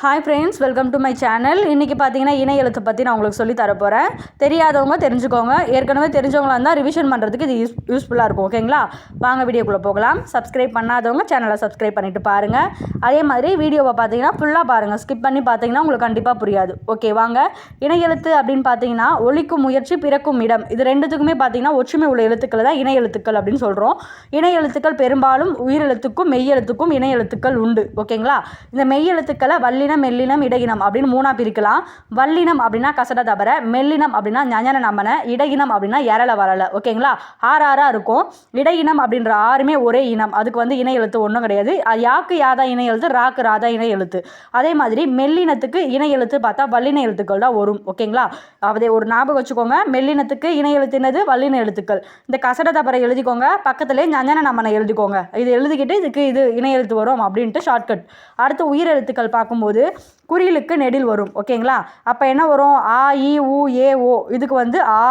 Hi friends welcome to my channel இன்றைக்கி பார்த்தீங்கன்னா இணை எழுத்தை பற்றி நான் உங்களுக்கு சொல்லி தரப்போகிறேன் தெரியாதவங்க தெரிஞ்சுக்கோங்க. ஏற்கனவே தெரிஞ்சவங்களா இருந்தால் ரிவிஷன் பண்ணுறதுக்கு இது யூஸ் யூஸ்ஃபுல்லாக இருக்கும் ஓகேங்களா? வாங்க வீடியோக்குள்ளே போகலாம். சப்ஸ்கிரைப் பண்ணாதவங்க சேனலை சப்ஸ்கிரைப் பண்ணிவிட்டு பாருங்கள் அதே மாதிரி வீடியோவை பார்த்தீங்கன்னா ஃபுல்லாக பாருங்கள் ஸ்கிப் பண்ணி பார்த்தீங்கன்னா உங்களுக்கு கண்டிப்பாக புரியாது. ஓகே வாங்க. இணை எழுத்து அப்படின்னு பார்த்தீங்கன்னா ஒழிக்கும் முயற்சி பிறக்கும் இடம். இது ரெண்டுத்துக்குமே பார்த்தீங்கன்னா ஒற்றுமை உள்ள எழுத்துக்கள் தான் இணை எழுத்துக்கள் அப்படின்னு சொல்கிறோம் இணை எழுத்துக்கள் பெரும்பாலும் உயிரெழுத்துக்கும் மெய்யெழுத்துக்கும் இணை எழுத்துக்கள் உண்டு ஓகேங்களா? இந்த மெய்யெழுத்துக்களை வள்ளி வல்லினம் மெல்லினம் இடையினம் அப்படின்னு மூணாக பிரிக்கலாம். வல்லினம் அப்படின்னா கசட தபர மெல்லினம் அப்படின்னா ஞான நமன இடையினம் அப்படின்னா எரள வரல ஓகேங்களா? ஆறு ஆறாக இருக்கும். இடையினம் அப்படின்ற ஆறுமே ஒரே இனம். அதுக்கு வந்து இணை எழுத்து ஒன்றும் கிடையாது. யாக்கு யாதா இணை எழுத்து ராக்கு ராதா இணை எழுத்து. அதே மாதிரி மெல்லினத்துக்கு இணை எழுத்து பார்த்தா வல்லின எழுத்துக்கள் தான் வரும். ஓகேங்களா? அதே ஒரு ஞாபகம் வச்சுக்கோங்க. மெல்லினத்துக்கு இணை எழுத்து வல்லின எழுத்துக்கள். இந்த கசட தபரை எழுதிக்கோங்க. பக்கத்துலேயே ஞான நமனை எழுதிக்கோங்க. இது எழுதிக்கிட்டு இதுக்கு இது இணை எழுத்து வரும் அப்படின்ட்டு ஷார்ட்கட் அடுத்து உயிர் எழுத்துக்கள் பார்க்கும்போது போது குறியலுக்கு நெடில் வரும் ஓகேங்களா? அப்போ என்ன வரும்? ஆ இ ஊ ஏ ஓ. இதுக்கு வந்து ஆ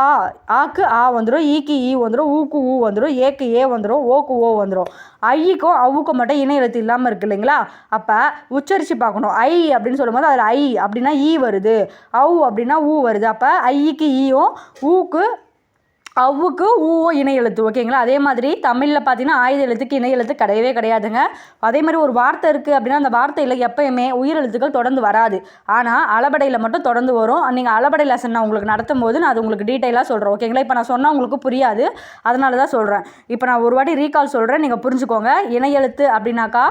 ஆக்கு ஆ வந்துடும் ஈக்கு ஈ வந்துடும் ஊக்கு ஊ வந்துடும் ஏக்கு ஏ வந்துடும் ஓக்கு ஓ வந்துடும் ஐக்கும் அவுக்கும் மட்டும் இணை எழுத்து இல்லாமல் இருக்குது இல்லைங்களா? அப்போ உச்சரித்து பார்க்கணும். ஐ அப்படின்னு சொல்லும்போது அதில் ஐ அப்படின்னா ஈ வருது. அவு அப்படின்னா ஊ வருது. அப்போ ஐக்கு ஈயும் ஊக்கு அவுக்கு ஊவோ இணை எழுத்து ஓகேங்களா? அதே மாதிரி தமிழில் பார்த்தீங்கன்னா ஆயுத எழுத்துக்கு இணை எழுத்து கிடையவே கிடையாதுங்க. அதே மாதிரி ஒரு வார்த்தை இருக்குது அப்படின்னா அந்த வார்த்தையில் எப்போயுமே உயிரெழுத்துக்கள் தொடர்ந்து வராது. ஆனால் அளபடையில் மட்டும் தொடர்ந்து வரும். நீங்கள் அளபடை லெசன் நான் உங்களுக்கு நடத்தும் போது நான் அது உங்களுக்கு டீட்டெயிலாக சொல்கிறேன் ஓகேங்களா? இப்போ நான் சொன்னால் உங்களுக்கு புரியாது. அதனால தான் சொல்கிறேன் இப்போ நான் ஒரு வாட்டி ரீகால் சொல்கிறேன் நீங்கள் புரிஞ்சுக்கோங்க. இணை எழுத்து அப்படின்னாக்கா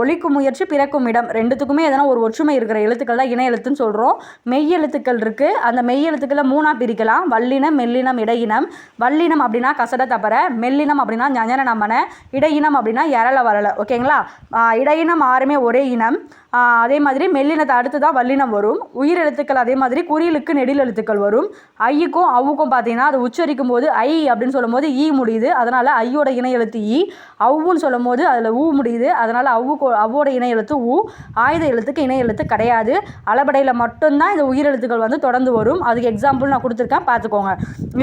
ஒழிக்கும் முயற்சி பிறக்கும் இடம். ரெண்டுத்துக்குமே எதனா ஒரு ஒற்றுமை இருக்கிற எழுத்துக்கள் தான் இணை எழுத்துன்னு சொல்கிறோம் மெய் எழுத்துக்கள் இருக்குது அந்த மெய் எழுத்துக்களை மூணாக பிரிக்கலாம். வல்லினம் மெல்லினம் இடையினம். வல்லினம் அப்படின்னா கசட தப்பற மெல்லினம் அப்படின்னா ஞன நம்மன இடையினம் அப்படின்னா எரள வரல ஓகேங்களா? இடையினம் ஆறுமே ஒரே இனம். அதே மாதிரி மெல்லினத்தை அடுத்து தான் வல்லினம் வரும். உயிர் எழுத்துக்கள் அதே மாதிரி குறியலுக்கு நெடில் எழுத்துக்கள் வரும். ஐயுக்கும் அவுக்கும் பார்த்தீங்கன்னா அது உச்சரிக்கும் போது ஐ அப்படின்னு சொல்லும் போது ஈ முடியுது. அதனால் ஐயோட இணை எழுத்து ஈ அவ்வுன்னு சொல்லும் போது அதில் ஊ முடியுது. அதனால் அவ்வுக்கு அவ்வோட இணை எழுத்து ஊ. ஆயுத எழுத்துக்கு இணை எழுத்து கிடையாது. அளபடையில் மட்டும்தான் இந்த உயிர் எழுத்துக்கள் வந்து தொடர்ந்து வரும். அதுக்கு எக்ஸாம்பிள் நான் கொடுத்துருக்கேன். பார்த்துக்கோங்க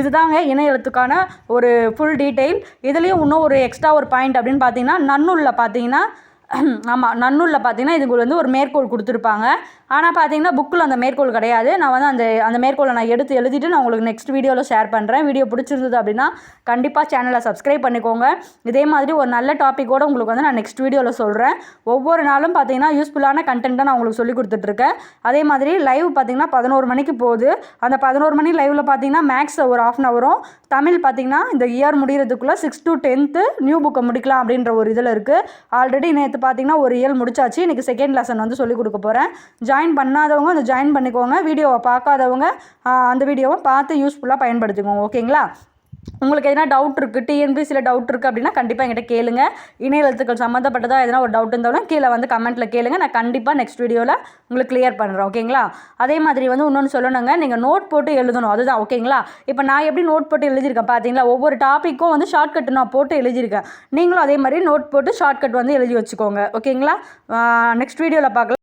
இதுதாங்க இணை எழுத்துக்கான ஒரு ஃபுல் டீட்டெயில் இதுலேயும் இன்னும் ஒரு எக்ஸ்ட்ரா ஒரு பாயிண்ட் அப்படின்னு பார்த்தீங்கன்னா நன்னுள்ள பார்த்தீங்கன்னா ஆமாம் நன்னூலில் பார்த்தீங்கன்னா இதுக்கு வந்து ஒரு மேற்கோள் கொடுத்துருப்பாங்க. ஆனால் பார்த்தீங்கன்னா புக்கில் அந்த மேற்கோள் கிடையாது. நான் வந்து அந்த அந்த மேற்கோளை நான் எடுத்து எழுதிட்டு நான் உங்களுக்கு நெக்ஸ்ட் வீடியோவில் ஷேர் பண்ணுறேன் வீடியோ பிடிச்சிருந்தது அப்படின்னா கண்டிப்பாக சேனலை சப்ஸ்கிரைப் பண்ணிக்கோங்க. இதே மாதிரி ஒரு நல்ல டாப்பிக்கோடு உங்களுக்கு வந்து நான் நெக்ஸ்ட் வீடியோவில் சொல்கிறேன் ஒவ்வொரு நாளும் பார்த்தீங்கன்னா யூஸ்ஃபுல்லான கண்டென்ட்டை நான் உங்களுக்கு சொல்லி கொடுத்துட்ருக்கேன். அதே மாதிரி லைவ் பார்த்தீங்கன்னா பதினோரு மணிக்கு போகுது. அந்த பதினோரு மணி லைவில் பார்த்தீங்கன்னா மேக்ஸ் ஒரு ஆஃப் அன் அவரும் தமிழ் பார்த்தீங்கன்னா இந்த இயர் முடிகிறதுக்குள்ளே சிக்ஸ் டு டென்த்து நியூ புக்கை முடிக்கலாம் அப்படின்ற ஒரு இதில் இருக்குது ஆல்ரெடி நேற்று பார்த்தீங்கன்னா ஒரு இயல் முடிச்சாச்சு. இன்றைக்கி செகண்ட் லெசன் வந்து சொல்லிக் கொடுக்க போகிறேன் ஜாயின் பண்ணாதவங்க வந்து ஜாயின் பண்ணிக்கோங்க. வீடியோவை பார்க்காதவங்க அந்த வீடியோவை பார்த்து யூஸ்ஃபுல்லாக பயன்படுத்திக்கோங்க. ஓகேங்களா உங்களுக்கு எதனா டவுட் இருக்குது டிஎன்பிசியில் டவுட் இருக்குது அப்படின்னா கண்டிப்பாக என்கிட்ட கேளுங்க. இணைய எழுத்துக்கள் சம்மந்தப்பட்டதாக எதனா ஒரு டவுட் இருந்தாலும் கீழே வந்து கமெண்ட்டில் கேளுங்க. நான் கண்டிப்பாக நெக்ஸ்ட் வீடியோவில் உங்களுக்கு கிளியர் பண்ணுறேன் ஓகேங்களா அதே மாதிரி வந்து இன்னொன்று சொல்லணுங்க. நீங்கள் நோட் போட்டு எழுதணும் அதுதான் ஓகேங்களா இப்போ நான் எப்படி நோட் போட்டு எழுதியிருக்கேன் பார்த்தீங்களா ஒவ்வொரு டாப்பிக்கும் வந்து ஷார்ட்கட் நான் போட்டு எழுதியிருக்கேன். நீங்களும் அதே மாதிரி நோட் போட்டு ஷார்ட்கட் வந்து எழுதி வச்சுக்கோங்க ஓகேங்களா நெக்ஸ்ட் வீடியோவில் பார்க்கலாம்.